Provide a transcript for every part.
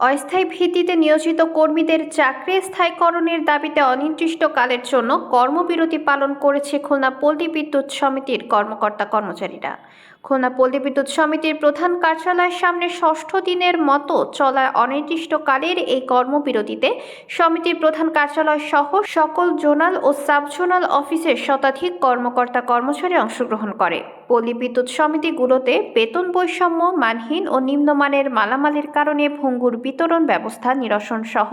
অস্থায়ী ভিত্তিতে নিয়োজিত কর্মীদের চাকরি স্থায়ীকরণের দাবিতে অনির্দিষ্টকালের জন্য কর্মবিরতি পালন করেছে খুলনা পল্লী বিদ্যুৎ সমিতির কর্মকর্তা কর্মচারীরা। খুলনা পল্লী বিদ্যুৎ সমিতির প্রধান কার্যালয়ের সামনে ষষ্ঠ দিনের মতো চলা অনির্দিষ্টকালের এই কর্মবিরতিতে সমিতির প্রধান কার্যালয় সহ সকল জোনাল ও সাব জোনাল অফিসের শতাধিক কর্মকর্তা কর্মচারী অংশগ্রহণ করে। পল্লী বিদ্যুৎ সমিতিগুলোতে বেতন বৈষম্য, মানহীন ও নিম্নমানের মালামালের কারণে ভঙ্গুর বিতরণ ব্যবস্থা, নিরসন সহ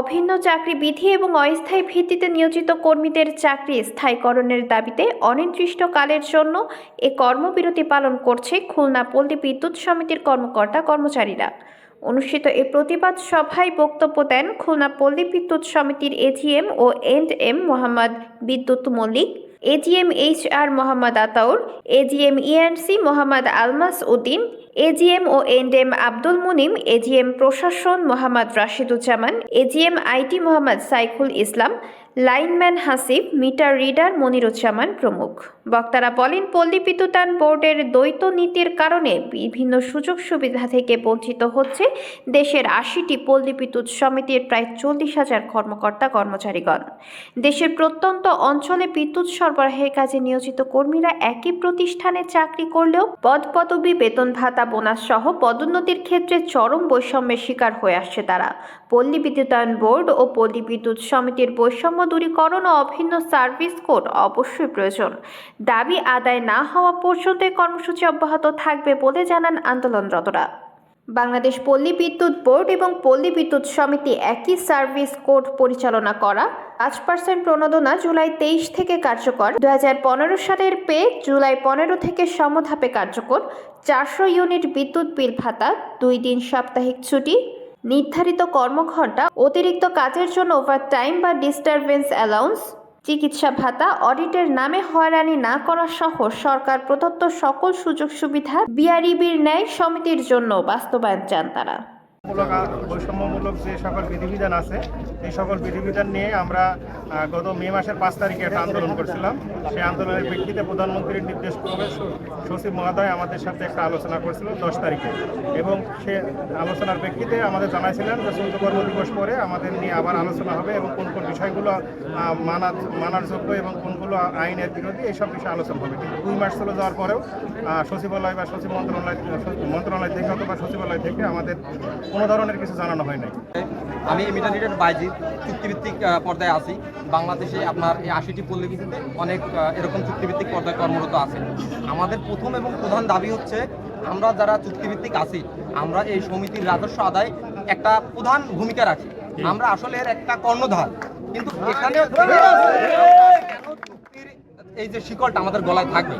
অভিন্ন চাকরি বিধি এবং অস্থায়ী ভিত্তিতে নিয়োজিত কর্মীদের চাকরি স্থায়ীকরণের দাবিতে অনির্দিষ্টকালের জন্য এ কর্মবিরতি পালন করছে খুলনা পল্লী বিদ্যুৎ সমিতির কর্মকর্তা কর্মচারীরা। অনুষ্ঠিত এ প্রতিবাদ সভায় বক্তব্য দেন খুলনা পল্লী বিদ্যুৎ সমিতির AGM O and M Mohammad Bidyut Mallik. AGM H R Mohammad Ataur AGM ENC Mohammad Almas Uddin AGM O and M M Abdul Munim AGM প্রশাসন Mohammad Rashiduzzaman AGM IT Mohammad Saiful Islam lineman Hasib meter reader Moniruzzaman প্রমুখ। বক্তারা বলেন, পল্লী বিদ্যুতায়ন বোর্ডের দ্বৈত নীতির কারণে বিভিন্ন সুযোগ সুবিধা থেকে বঞ্চিত হচ্ছে দেশের আশিটি পল্লী বিদ্যুৎ সমিতির প্রায় চল্লিশ হাজার কর্মকর্তা কর্মচারীগণ। দেশের প্রত্যন্ত অঞ্চলে বিদ্যুৎ সরবরাহের কাজে নিয়োজিত কর্মীরা একই প্রতিষ্ঠানে চাকরি করলেও পদ পদবি, বেতন ভাতা, বোনাস সহ পদোন্নতির ক্ষেত্রে চরম বৈষম্যের শিকার হয়ে আসছে তারা। পল্লী বিদ্যুতায়ন বোর্ড ও পল্লী বিদ্যুৎ সমিতির বৈষম্য দূরীকরণ ও অভিন্ন সার্ভিস কোড অবশ্যই প্রয়োজন। দাবি আদায় না হওয়া পর্যন্ত কর্মসূচি অব্যাহত থাকবে বলে জানান আন্দোলনরতরা। বাংলাদেশ পল্লী বিদ্যুৎ বোর্ড এবং পল্লী বিদ্যুৎ সমিতি একই সার্ভিস কোড পরিচালনা করা পাঁচ পার্সেন্ট প্রণোদনা জুলাই তেইশ থেকে কার্যকর দু হাজার পনেরো সালের পে জুলাই পনেরো থেকে সমধাপে কার্যকর, চারশো ইউনিট বিদ্যুৎ বিল ভাতা, দুই দিন সাপ্তাহিক ছুটি নির্ধারিত কর্মঘণ্টা অতিরিক্ত কাজের জন্য ওভারটাইম বা ডিস্টারবেন্স অ্যালাউন্স চিকিৎসা ভাতা অডিটের নামে হয়রানি না করা সহ সরকার প্রদত্ত সকল সুযোগ সুবিধা বিআরইবির ন্যায় সমিতির জন্য বাস্তবায়ন চান তারা। মূলক বৈষম্যমূলক যে সকল বিধিবিধান আছে, এই সকল বিধিবিধান নিয়ে আমরা গত মে মাসের পাঁচ তারিখে একটা আন্দোলন করছিলাম। সেই আন্দোলনের প্রেক্ষিতে প্রধানমন্ত্রীর নির্দেশ ক্রমে সচিব মহোদয় আমাদের সাথে একটা আলোচনা করেছিল দশ তারিখে। এবং সে আলোচনার প্রেক্ষিতে আমাদের জানাইছিলেন যে চৌদ্দ কর্ম দিবস পরে আমাদের নিয়ে আবার আলোচনা হবে এবং কোন কোন বিষয়গুলো মানা মানার যোগ্য এবং কোনগুলো আইনের বিরোধী এইসব বিষয়ে আলোচনা হবে। কিন্তু দুই মাস চলে যাওয়ার পরেও সচিবালয় বা সচিব মন্ত্রণালয় মন্ত্রণালয় থেকে অথবা সচিবালয় থেকে আমাদের কোনো ধরনের কিছু জানানো হয় নাই। আমি ইমিডিয়েটেড বাইজি চুক্তিভিত্তিক আহ, পর্দায় আছি। বাংলাদেশে আপনার এই আশিটি পল্লী অনেক এরকম চুক্তিভিত্তিক পর্দায় কর্মরত আছে আমাদের প্রথম এবং প্রধান দাবি হচ্ছে আমরা যারা চুক্তিভিত্তিক আছি আমরা এই সমিতির রাজস্ব আদায় একটা প্রধান ভূমিকা রাখি। আমরা আসলে এর একটা কর্ণধার। কিন্তু এখানে চুক্তির এই যে শিকলটা আমাদের গলায় থাকবে।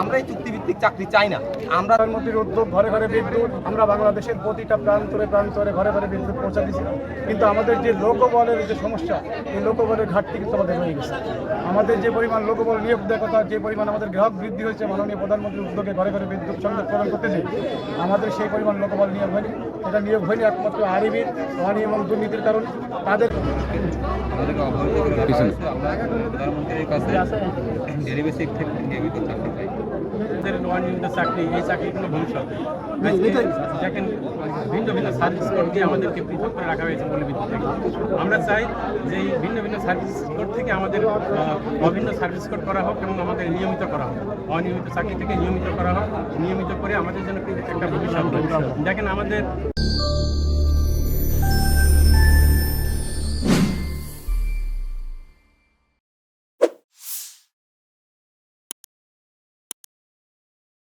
আমরা এই চুক্তিভিত্তিক চাকরি চাই না। আমরা প্রধানমন্ত্রীর উদ্যোগ ঘরে ঘরে বিদ্যুৎ আমরা বাংলাদেশের প্রতিটা প্রান্তরে প্রান্তরে ঘরে ঘরে বিদ্যুৎ পৌঁছা দিয়েছি কিন্তু আমাদের যে লোকবলের যে সমস্যা এই লোকবলের ঘাটতি কিন্তু আমাদের হয়ে গেছে। আমাদের যে পরিমাণ লোকবল নিয়োগ দেওয়ার কথা যে পরিমাণ আমাদের গ্রাহক বৃদ্ধি হয়েছে মাননীয় প্রধানমন্ত্রীর উদ্যোগে ঘরে ঘরে বিদ্যুৎ সংযোগ প্রদান করতে যে আমাদের সেই পরিমাণ লোকবল নিয়োগ হয়নি। এটা নিয়োগ হয়নি একমাত্র আরিবির অনিয়ম এবং দুর্নীতির কারণ। তাদের আমাদেরকে অবহিত করে আমরা প্রধানমন্ত্রীর কাছে এর বেশি থেকে চাকরি পাই চাকরি এই চাকরিগুলো ভবিষ্যৎ দেখেন ভিন্ন ভিন্ন সার্ভিস কোড দিয়ে আমাদেরকে পৃথক করে রাখা হয়েছে বলে আমরা চাই যে এই ভিন্ন ভিন্ন সার্ভিস কোড থেকে আমাদের অভিন্ন সার্ভিস কোর্ট করা হোক এবং আমাদের নিয়মিত করা হোক। অনিয়মিত চাকরি থেকে নিয়মিত করা হোক। নিয়মিত করে আমাদের জন্য একটা ভবিষ্যৎ দেখেন আমাদের